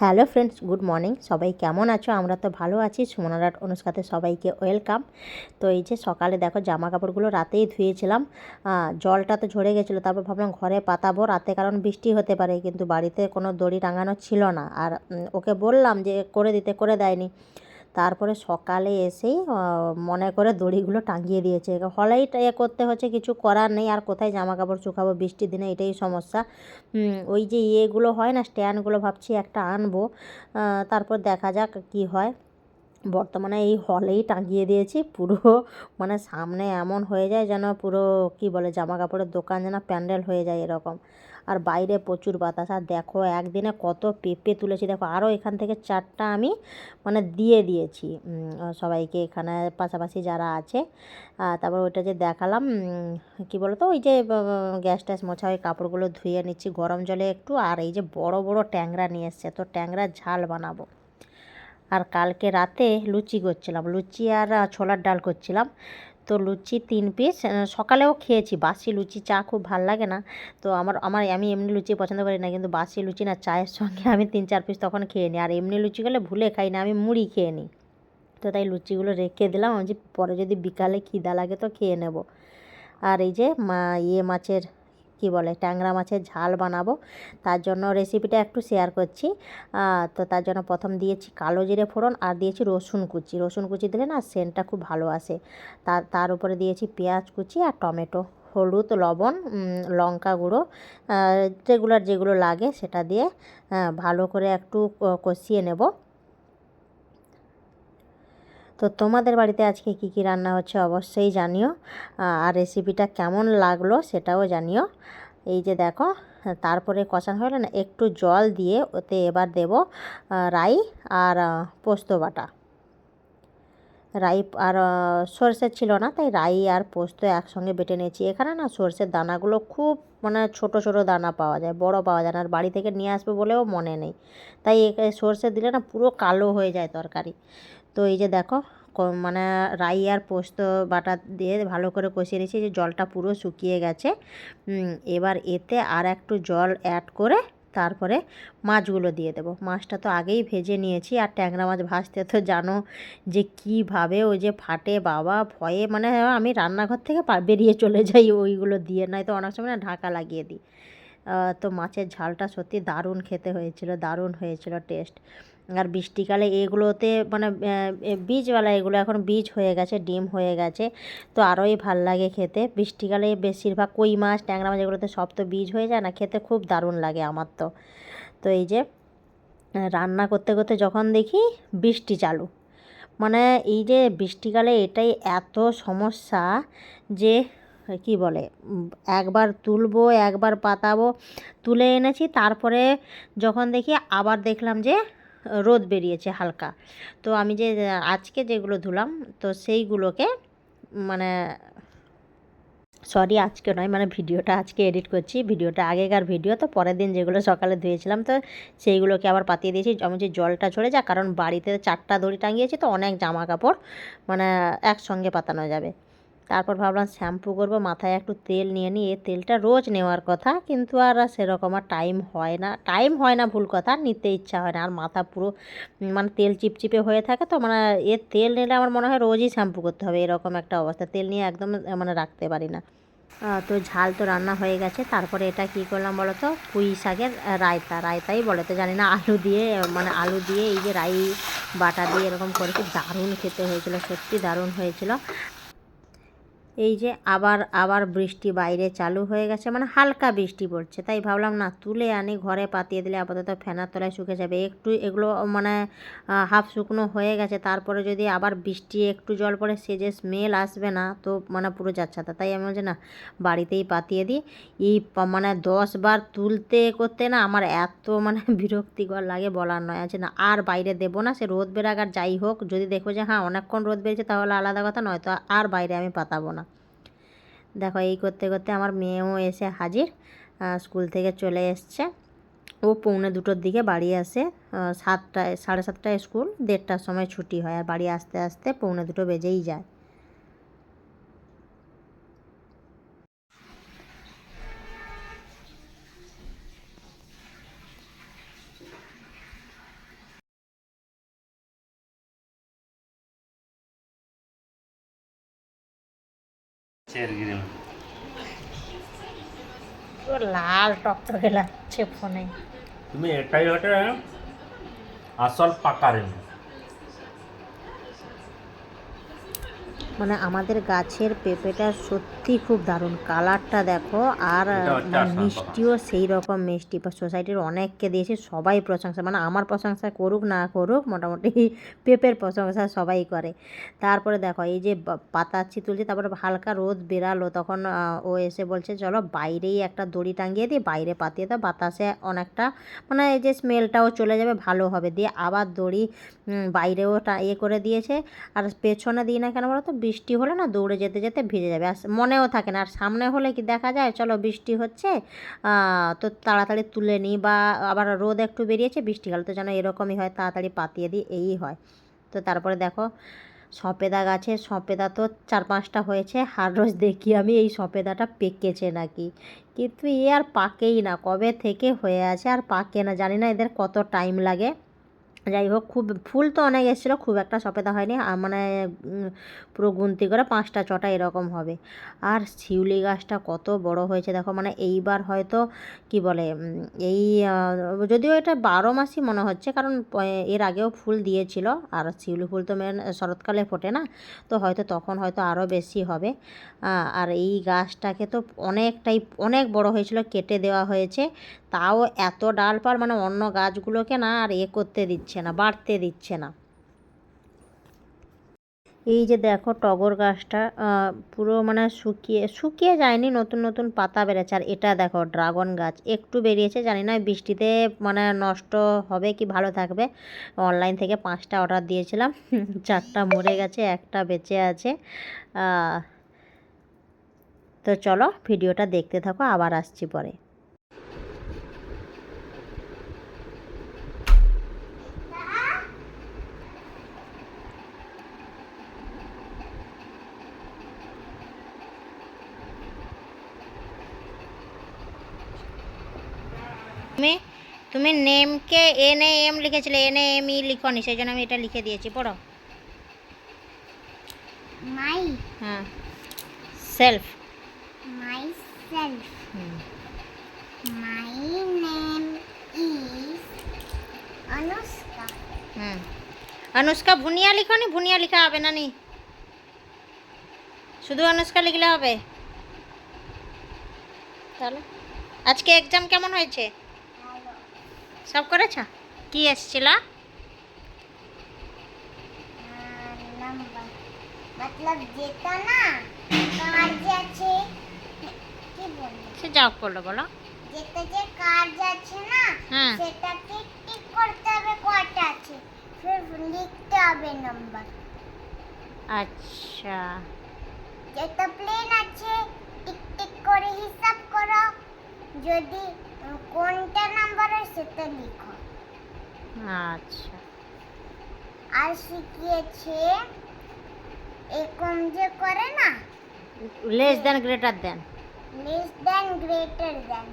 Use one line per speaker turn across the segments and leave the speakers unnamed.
Hello friends, good morning. সবাই কেমন আছো? আমরা তো ভালো আছি। সুমনারাট অনুষ্কাতে সবাইকে ওয়েলকাম। তো এই যে সকালে দেখো জামা কাপড়গুলো রাতেই ধুয়েছিলাম। জলটা তো ঝরে গেছিল, তারপর ভাবলাম ঘরে পাতাবো। রাতে কারণ বৃষ্টি হতে পারে, কিন্তু বাড়িতে কোনো দড়ি টাঙানো ছিল না। আর ওকে বললাম যে করে দিতে, করে দেয়নি। তারপরে সকালে এসেই মনে করে দড়িগুলো টাঙিয়ে দিয়েছে। হলেই এ করতে হচ্ছে, কিছু করার নেই, আর কোথায় জামা কাপড় শুকাবো, বৃষ্টির দিনে এটাই সমস্যা। ওই যে ইয়েগুলো হয় না, স্ট্যান্ডগুলো ভাবছি একটা আনব তারপর দেখা যাক কি হয়। বর্তমানে এই হলেই টাঙিয়ে দিয়েছি, পুরো মানে সামনে এমন হয়ে যায় যেন পুরো, কি বলে জামা কাপড়ের দোকান যেন প্যান্ডেল হয়ে যায় এরকম। আর বাইরে প্রচুর বাতাস। আর দেখো, একদিনে কত পেঁপে তুলেছি। দেখো আরও এখান থেকে চারটা আমি মানে দিয়ে দিয়েছি। সবাইকে এখানে পাশাপাশি যারা আছে। তারপর ওইটা যে দেখালাম কি বলতো, ওই যে গ্যাস ট্যাস মোছা ওই কাপড়গুলো ধুয়ে নিচ্ছি গরম জলে একটু। আর এই যে বড় বড় ট্যাংরা নিয়ে এসছে, তো ট্যাংরার ঝাল বানাবো। আর কালকে রাতে লুচি করছিলাম। লুচি আর ছোলার ডাল করছিলাম। তো লুচি তিন পিস সকালেও খেয়েছি। বাসি লুচি চা খুব ভালো লাগে না। তো আমার আমার আমি এমনি লুচি পছন্দ করি না, কিন্তু বাসি লুচি না চায়ের সঙ্গে আমি তিন চার পিস তখন খেয়ে নিই আর এমনি লুচি গেলে ভুলে খাই না, আমি মুড়ি খেয়ে নিই তো তাই লুচিগুলো রেখে দিলাম। আমি পরে যদি বিকালে খিদা লাগে তো খেয়ে নেব। আর এই যে মা ইয়ে মাছের কি বলে, ট্যাংরা মাছের ঝাল বানাবো। তার জন্য রেসিপিটা একটু শেয়ার করছি। তো তার জন্য প্রথম দিয়েছি কালো জিরে ফোড়ন আর দিয়েছি রসুন কুচি। রসুন কুচি দিলে না সেন্টটা খুব ভালো আসে। তার তার উপরে দিয়েছি পেঁয়াজ কুচি আর টমেটো, হলুদ, লবণ লঙ্কা গুঁড়ো রেগুলার যেগুলো লাগে সেটা দিয়ে ভালো করে একটু কষিয়ে নেব। তো তোমাদের বাড়িতে আজকে কি কি রান্না হচ্ছে অবশ্যই জানিও। আর রেসিপিটা কেমন লাগল সেটাও জানিও। এই যে দেখো, তারপরে কষানো হলো না, একটু জল দিয়ে ওতে এবার দেব রাই আর পোস্ত বাটা। রাই আর সর্ষে ছিল না, তাই রাই আর পোস্ত একসঙ্গে বেটে নিয়েছি। এখানে না সর্ষের দানাগুলো খুব মানে ছোট ছোট দানা পাওয়া যায়, বড় পাওয়া যায় না, আর বাড়ি থেকে নিয়ে আসবে বলেও মনে নেই। তাই সর্ষে দিলে না পুরো কালো হয়ে যায় তরকারি। তো এই যে দেখো মানে রাই আর পোস্ত বাটা দিয়ে ভালো করে কষিয়ে নিয়েছি যে জলটা পুরো শুকিয়ে গেছে। এবার এতে আর একটু জল অ্যাড করে তারপরে মাছগুলো দিয়ে দেবো। মাছটা তো আগেই ভেজে নিয়েছি, আর ট্যাংরা মাছ ভাজতে তো জানো যে কীভাবে ওই যে ফাটে বাবা ভয়ে মানে আমি রান্নাঘর থেকে বেরিয়ে চলে যাই ওইগুলো দিয়ে নয়তো অনেক সময় ঢাকা লাগিয়ে দিই। তো মাছের ঝালটা সত্যি দারুণ খেতে হয়েছিল, দারুণ হয়েছিল টেস্ট আর বৃষ্টিকালে এগুলোতে মানে বীজওয়ালা এগুলো এখন বীজ হয়ে গেছে, ডিম হয়ে গেছে। তো আরোই ভালো লাগে খেতে। বৃষ্টিকালে বেশিরভাগ কই মাছ, ট্যাংরা মাছ এগুলোতে সব তো বীজ হয়ে যায় না, খেতে খুব দারুণ লাগে আমার তো। তো এই যে রান্না করতে করতে যখন দেখি বৃষ্টি চালু। মানে এই যে বৃষ্টিকালে এটাই এত সমস্যা যে, কি বলে, একবার তুলবো, একবার পাতাবো, তুলে এনেছি, তারপরে যখন দেখি আবার দেখলাম যে রোদ বেরিয়েছে হালকা। তো আমি যে, আজকে যেগুলো ধুলাম, তো সেইগুলোকে মানে সরি আজকে নয় মানে ভিডিওটা আজকে এডিট করছি। ভিডিওটা আগেকার ভিডিও, তো পরের দিন যেগুলো সকালে ধুয়েছিলাম, তো সেইগুলোকে আবার পাতিয়ে দিয়েছি। আমি যে জলটা ঝরে যা কারণ বাড়িতে চারটা দড়ি টাঙিয়েছি, তো অনেক জামা কাপড় মানে একসঙ্গে পাতানো যাবে। তারপর ভাবলাম শ্যাম্পু করব, মাথায় একটু তেল নিয়ে নিই এই তেলটা রোজ নেওয়ার কথা। কিন্তু আর সেরকম আর টাইম হয় না। টাইম হয় না ভুল কথা নিতে ইচ্ছা হয় না। আর মাথা পুরো মানে তেল চিপচিপে হয়ে থাকে তো মানে এর তেল নিলে আমার মনে হয় রোজই শ্যাম্পু করতে হবে, এরকম একটা অবস্থা। তেল নিয়ে একদম মানে রাখতে পারি না। তো ঝাল তো রান্না হয়ে গেছে। তারপরে এটা কি করলাম বলো তো পুঁই শাকের রায়তা। রায়তাই বলে তো জানি না, আলু দিয়ে মানে আলু দিয়ে এই যে রাই বাটা দিয়ে এরকম করেছি, দারুণ খেতে হয়েছিল, সত্যি দারুণ হয়েছিল। এই যে আবার আবার বৃষ্টি বাইরে চালু হয়ে গেছে মানে হালকা বৃষ্টি পড়ছে। তাই ভাবলাম, না, তুলে আনি, ঘরে পাতিয়ে দিলে আপাতত ফ্যানার তলায় শুকে যাবে। একটু এগুলো মানে হাফ শুকনো হয়ে গেছে, তারপরে যদি আবার বৃষ্টি, একটু জল পড়ে, সে যে স্মেল আসবে না, তো মানে পুরো যাচ্ছাতা। তাই আমি বলছি, না, বাড়িতেই পাতিয়ে দিই। এই মানে দশ বার তুলতে করতে না আমার এত মানে বিরক্তিকর লাগে বলার নয়। আছে না, আর বাইরে দেবো না, সে রোদ বেরাক আর যাই হোক। যদি দেখো যে হ্যাঁ অনেকক্ষণ রোদ বেরিয়েছে তাহলে আলাদা কথা নয় তো আর বাইরে আমি পাতাবো না। দেখো এই করতে করতে আমার মেয়েও এসে হাজির স্কুল থেকে চলে এসছে। ও পৌনে দুটোর দিকে বাড়ি আসে সাতটায়, সাড়ে সাতটায় স্কুল, দেড়টার সময় ছুটি হয়। আর বাড়ি আসতে আসতে পৌনে দুটো বেজেই যায়।
গাছের গ্রিন
পুরো লাল টকটকে লাগছে ফোনে।
তুমি এটাই হটে আসল পাকা
মানে আমাদের গাছের পেঁপেটা সত্যি খুব দারুণ। কালারটা দেখো আর মানে মিষ্টিও সেই রকম মিষ্টি সোসাইটির অনেককে দিয়েছে সবাই প্রশংসা মানে আমার প্রশংসা করুক না করুক মোটামুটি পেঁপের প্রশংসা সবাই করে। তারপরে দেখো এই যে পাতাচ্ছি তুলছি তারপরে হালকা রোদ বেরালো তখন ও এসে বলছে চলো বাইরেই একটা দড়ি টাঙিয়ে দিই বাইরে পাতিয়ে দাও বাতাসে অনেকটা মানে এই যে স্মেলটাও চলে যাবে ভালো হবে। দিয়ে আবার দড়ি বাইরেও টা- ইয়ে করে দিয়েছে। আর পেছনে দিই না কেন বলো তো বৃষ্টি হলে না দৌড়ে যেতে যেতে ভিজে যাবে। আর মনেও থাকে না। আর সামনে হলে কি দেখা যায়? চলো বৃষ্টি হচ্ছে তো তাড়াতাড়ি তুলে নিই বা আবার রোদ একটু বেরিয়েছে, বৃষ্টি গেল, তো যেন এরকমই হয়, তাড়াতাড়ি পাতিয়ে দিই, এই হয়। তো তারপরে দেখো, সপেদা গাছে, সপেদা তো চার পাঁচটা হয়েছে, হার রোজ দেখি আমি, এই সপেদাটা পেকেছে নাকি? কিন্তু এ আর পাকেই না, কবে থেকে হয়ে আছে আর পাকে না, জানি না, এদের কত টাইম লাগে। যাই হোক খুব, ফুল তো অনেক এসেছিল, খুব একটা সপেদা হয়নি। মানে পুরো গুনতি করে পাঁচটা, ছটা এরকম হবে। আর শিউলি গাছটা কত বড় হয়েছে, দেখো মানে এইবার হয়তো, কি বলে এই যদিও এটা বারো মাসই মনে হচ্ছে, কারণ এর আগেও ফুল দিয়েছিল, আর শিউলি ফুল তো মেন শরৎকালে ফোটে না, তো হয়তো তখন হয়তো আরও বেশি হবে। আর এই গাছটাকে তো অনেকটাই, অনেক বড় হয়েছিল, কেটে দেওয়া হয়েছে। তাও এত ডালপাল মানে অন্য গাছগুলোকে না আর এ করতে দিচ্ছে না, বাড়তে দিচ্ছে না। এই যে দেখো টগর গাছটা পুরো মানে শুকিয়ে শুকিয়ে যায়নি, নতুন নতুন পাতা বেড়েছে। আর এটা দেখো ড্রাগন গাছ, একটু বেরিয়েছে, জানি না বৃষ্টিতে মানে নষ্ট হবে কি ভালো থাকবে। অনলাইন থেকে পাঁচটা অর্ডার দিয়েছিলাম, চারটা মরে গেছে, একটা বেঁচে আছে। তো চলো ভিডিওটা দেখতে থাকো, আবার আসছি পরে তুমি তুমি নেমকে এন এ এম লিখেছিলে এন এ এম ই লিখনি সেই জন্য আমি এটা লিখে দিয়েছি পড়ো।
My
হ্যাঁ। Self
myself. My name is Anushka.
হুম। অনুষ্কা ভুনিয়া লিখনি? ভুনিয়া লিখা হবে না নি? শুধু অনুষ্কা লিখলে হবে? তাহলে? আজকে এক্সাম কেমন হয়েছে. সব করেছ? কি এসছিল? যাও করল বলো
করতে হবে? কয়টা আছে? লিখতে হবে নাম্বার।
আচ্ছা।
যেটা প্লেন আছে করে হিসাব করো। যদি কোনটা নাম্বার সেটা লিখো।
আচ্ছা।
আর শিখিয়েছে একম যে করে না?
Less than greater than
less than greater than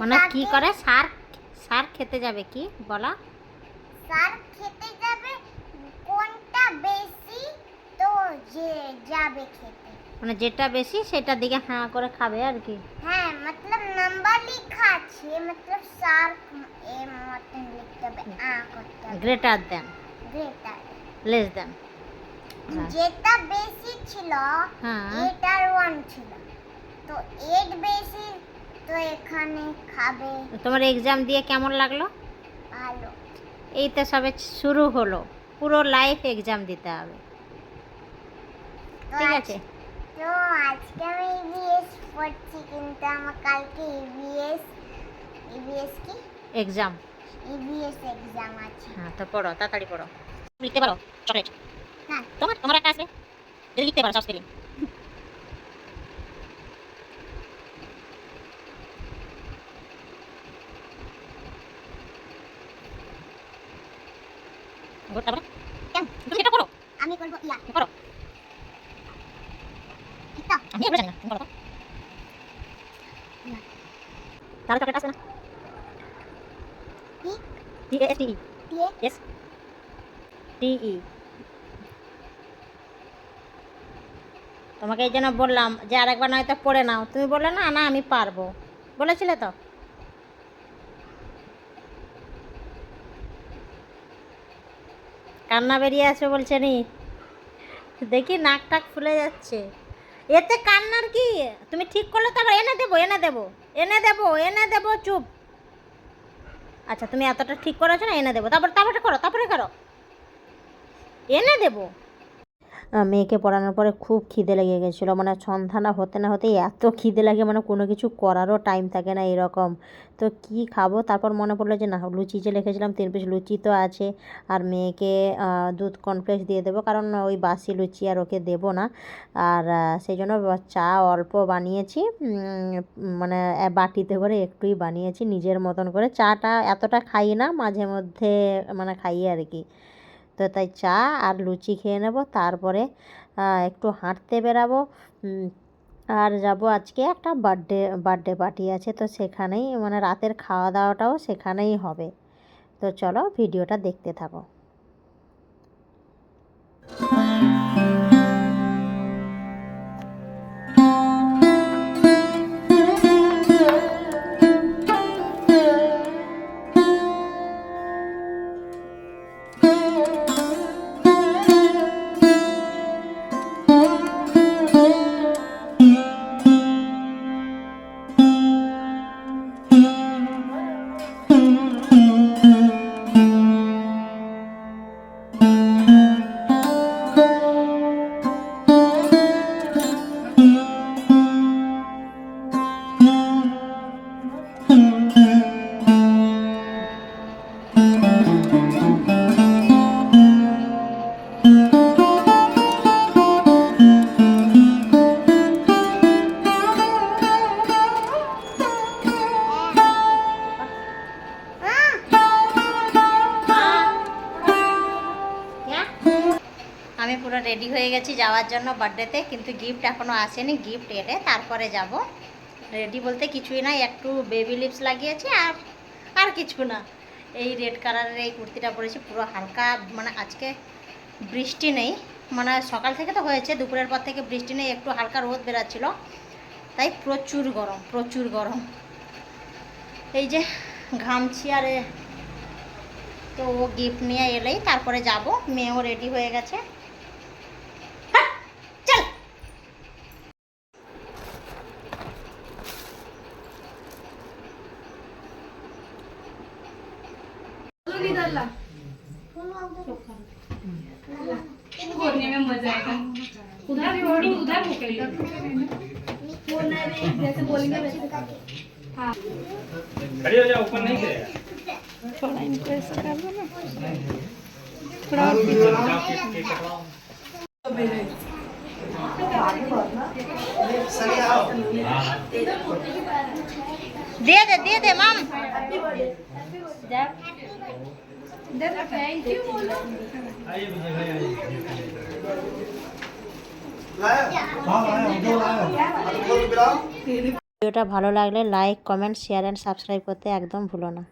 মানে কি করে? সার সার খেতে যাবে কি? বলা।
সার খেতে যাবে? কোনটা বেশি? তো যে যাবে খেতে।
মানে যেটা বেশি সেটার দিকে হ্যাঁ করে খাবে আর কি।
হ্যাঁ মতলব নাম্বার লেখা আছে মতলব স্যার এ মতন লিখতে হবে আ করতে
greater than
greater
less than.
যেটা বেশি ছিল
হ্যাঁ।
এটার ওয়ান ছিল। তো এর বেশি তো এখানে খাবে।
তোমার এক্সাম দিয়ে কেমন লাগল?
ভালো।
এই তো সবে শুরু হলো। পুরো লাইফ এক্সাম দিতে হবে। ঠিক আছে।
তো আজকে আমি ইবিএস পড়ছি কিন্তু আমার কালকে ইবিএস ইবিএস কি?
এক্সাম
ইবিএস এক্সাম আছে।
হ্যাঁ তো পড়ো তাড়াতাড়ি পড়ো। লিখতে পারো? চকলেট
হ্যাঁ
তোমার তোমার একটা আসবে যদি লিখতে পারো সব স্পেলিং তারপরে?
কেন?
তুমি এটা করো
আমি করব ইয়া।
করো আমি জানি না তাহলে চকলেট আসবে না টি টি এস টি ই তোমাকে এই জন্য বললাম যে আরেকবার নয়তো পড়ে নাও তুমি বললে না না আমি পারব বলেছিলে তো কান্না বেরিয়ে আসবে বলছে নি। দেখি নাক টাক ফুলে যাচ্ছে। এতে কান্নার কি? তুমি ঠিক করলে তো আবার এনে দেবো এনে দেবো এনে দেবো এনে দেবো, চুপ। আচ্ছা তুমি এতটা ঠিক করেছ না, এনে দেবো। তারপর তারপরে করো তারপরে করো। এনে দেবো? মেয়েকে পড়ানোর পরে খুব খিদে লেগে গেছিল। মানে সন্ধ্যা হতে না হতেই এত খিদে লাগে মানে কোনো কিছু করারও টাইম থাকে না এরকম। তো কি খাব? তারপর মনে পড়ল যে, না, লুচি যে লিখেছিলাম, তিন পিস লুচি তো আছে। আর মেয়েকে দুধ কর্নফ্লেক্স দিয়ে দেবো, কারণ ওই বাসি লুচি আর ওকে দেবো না। আর সেই জন্য চা অল্প বানিয়েছি। মানে বাটিতে করে একটুই বানিয়েছি নিজের মতন করে। চাটা এতটা খাই না, মাঝে মধ্যে মানে খাই আর কি। তো তাই চা আর লুচি খেয়ে নেব, তারপরে একটু হাঁটতে বেরাবো। আর যাব আজকে একটা বার্থডে বার্থডে পার্টি আছে, তো সেখানেই মানে রাতের খাওয়া দাওয়াটাও সেখানেই হবে। তো চলো ভিডিওটা দেখতে থাকো। বার্থডেতে কিন্তু গিফট এখনও আসেনি গিফট এলে তারপরে যাব। রেডি বলতে কিছুই না একটু বেবি লিপস লাগিয়েছি আর আর কিছু না। এই রেড কালারের এই কুর্তিটা পরেছি, পুরো হালকা মানে আজকে বৃষ্টি নেই। মানে সকাল থেকে তো হয়েছে, দুপুরের পর থেকে বৃষ্টি নেই, একটু হালকা রোদ বেরাচ্ছিল। তাই প্রচুর গরম প্রচুর গরম। এই যে ঘামছি আর তো ও গিফট নিয়ে এলেই তারপরে যাব, মেয়েও রেডি হয়ে গেছে। चला।
खोलने में मज़ा आएगा उधर रिवॉर्डिंग उधर हो गई जैसे बोलेंगे वैसे हाँ
खड़ी हो जाओ ऊपर नहीं गिरेगा
थोड़ा इनको ऐसा कर दो ना
थोड़ा और
पीछे दे
दे दे दे मम
ভিডিওটা ভালো লাগলে like comment share and subscribe করতে একদম ভুলো না।